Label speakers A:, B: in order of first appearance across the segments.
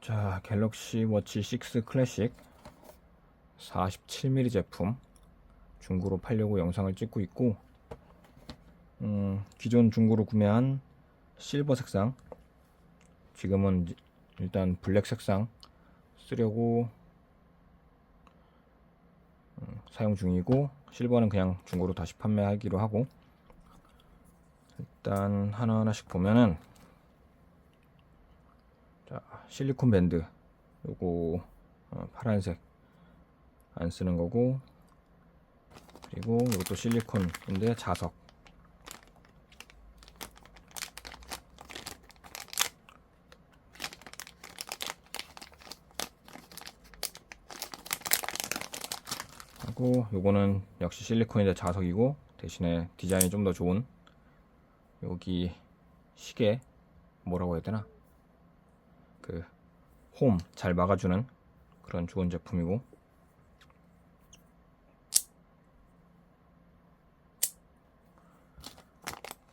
A: 자, 갤럭시 워치 6 클래식. 47mm 제품. 중고로 팔려고 영상을 찍고 있고 음, 기존 중고로 구매한 실버 색상. 지금은 일단 블랙 색상 쓰려고 음, 사용 중이고 실버는 그냥 중고로 다시 판매하기로 하고 일단 하나하나씩 보면은 자, 실리콘 밴드. 요거 어, 파란색 안 쓰는 거고. 그리고 이것도 실리콘인데 자석. 하고 요거는 역시 실리콘인데 자석이고 대신에 디자인이 좀 더 좋은 여기 시계 뭐라고 해야 되나 그 홈 잘 막아주는 그런 좋은 제품이고.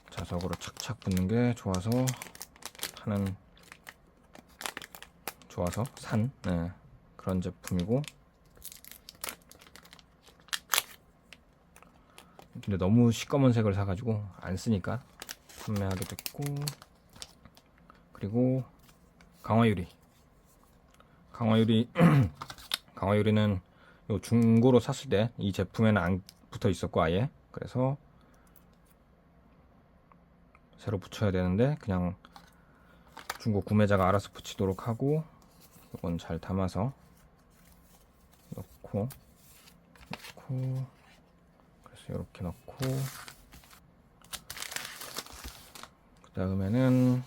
A: 자석으로 착착 붙는 게 좋아서 하는 좋아서 산 네, 그런 제품이고. 근데 너무 시꺼먼 색을 사가지고 안 쓰니까 판매하게 됐고. 그리고 강화유리. 강화유리 강화유리는 요 중고로 샀을 때 이 제품에는 안 붙어 있었고 아예. 그래서 새로 붙여야 되는데 그냥 중고 구매자가 알아서 붙이도록 하고 이건 잘 담아서 넣고 넣고 그래서 이렇게 넣고. 그 다음에는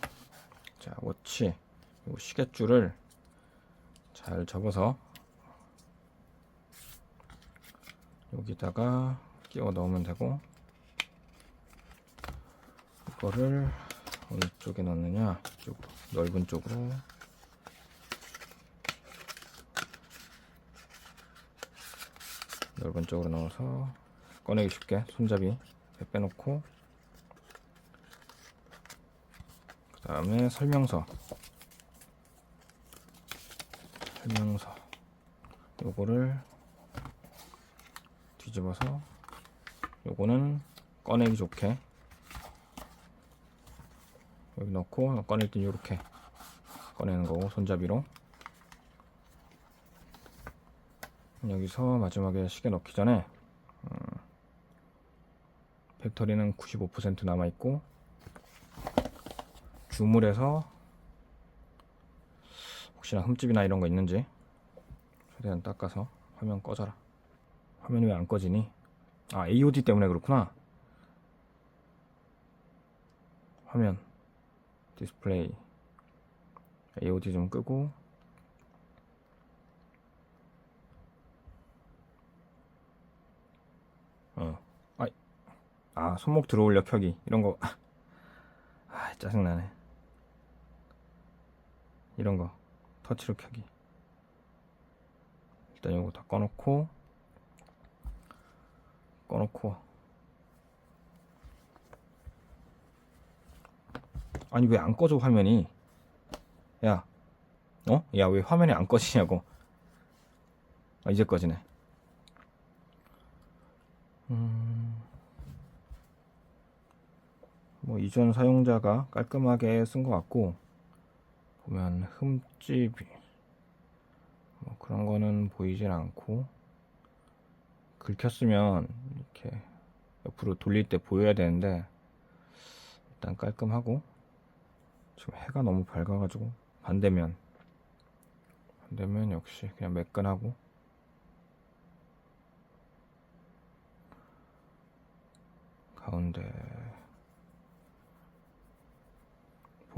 A: 자 워치. 요 시계줄을 잘 접어서 여기다가 끼워 넣으면 되고 이거를 어느 쪽에 넣느냐? 쪽 넓은 쪽으로. 넓은 쪽으로 넣어서 꺼내기 쉽게. 손잡이 빼놓고. 그 다음에 설명서 설명서 요거를 뒤집어서 요거는 꺼내기 좋게. 여기 넣고 꺼낼 땐 이렇게 꺼내는 거고 손잡이로. 여기서 마지막에 시계 넣기 전에 음, 배터리는 95% 남아 있고 주물에서 혹시나 흠집이나 이런 거 있는지 최대한 닦아서 화면 꺼져라. 화면이 왜 안 꺼지니? 아 AOD 때문에 그렇구나. 화면 디스플레이 AOD 좀 끄고. 어. 아, 아 손목 들어올려 켜기. 이런 거. 아, 짜증 나네. 이런 거 터치로 켜기. 일단 이거 다 꺼놓고 꺼놓고. 아니 왜 안 꺼져 화면이? 야 어? 야 왜 화면이 안 꺼지냐고. 아 이제 꺼지네. 음... 뭐 이전 사용자가 깔끔하게 쓴 것 같고 보면 흠집이 뭐 그런 거는 보이질 않고 긁혔으면 이렇게 옆으로 돌릴 때 보여야 되는데 일단 깔끔하고 지금 해가 너무 밝아가지고 반대면 반대면 역시 그냥 매끈하고 가운데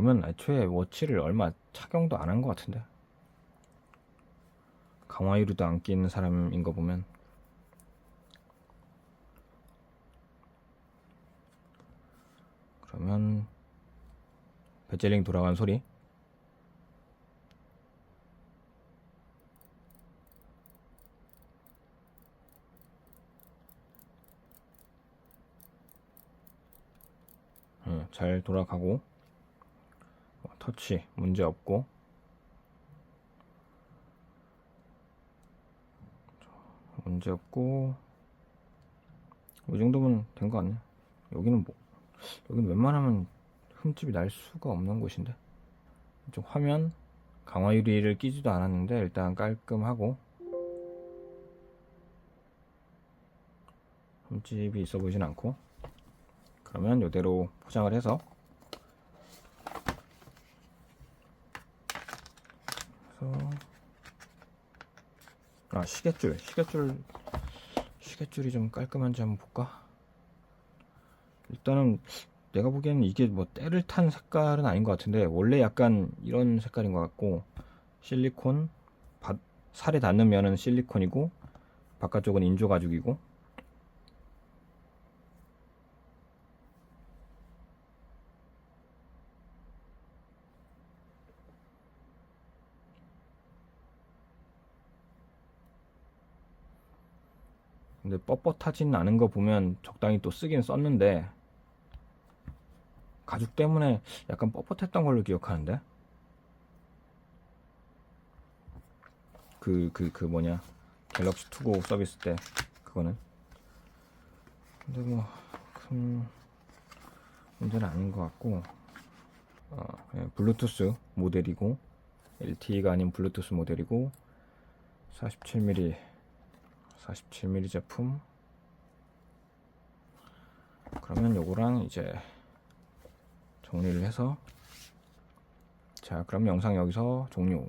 A: 보면 애초에 워치를 얼마 착용도 안 한 것 같은데. 강화유리도 안 끼는 사람인 거 보면. 그러면 베젤링 돌아간 소리? 응, 잘 돌아가고. 어, 터치 문제 없고. 문제 없고. 이 정도면 된 거 아니야? 여기는 뭐 여기는 웬만하면 흠집이 날 수가 없는 곳인데. 좀 화면 강화 유리를 끼지도 않았는데 일단 깔끔하고. 흠집이 있어 보이진 않고. 그러면 이대로 포장을 해서 그래서. 아 시계줄. 시계줄 시계줄이 좀 깔끔한지 한번 볼까? 일단은 내가 보기에는 이게 뭐 때를 탄 색깔은 아닌 것 같은데 원래 약간 이런 색깔인 것 같고 실리콘 바- 살에 닿는 면은 실리콘이고 바깥쪽은 인조 가죽이고 근데 뻣뻣하진 않은 거 보면 적당히 또 쓰긴 썼는데 가죽 때문에 약간 뻣뻣했던 걸로 기억하는데? 그 그그 뭐냐? 갤럭시 투고 서비스 때 그거는? 근데 뭐 큰 문제는 아닌 것 같고 어, 예, 블루투스 모델이고 LTE가 아닌 블루투스 모델이고 47mm 47mm 제품. 그러면 요거랑 이제 정리를 해서 자 그럼 영상 여기서 종료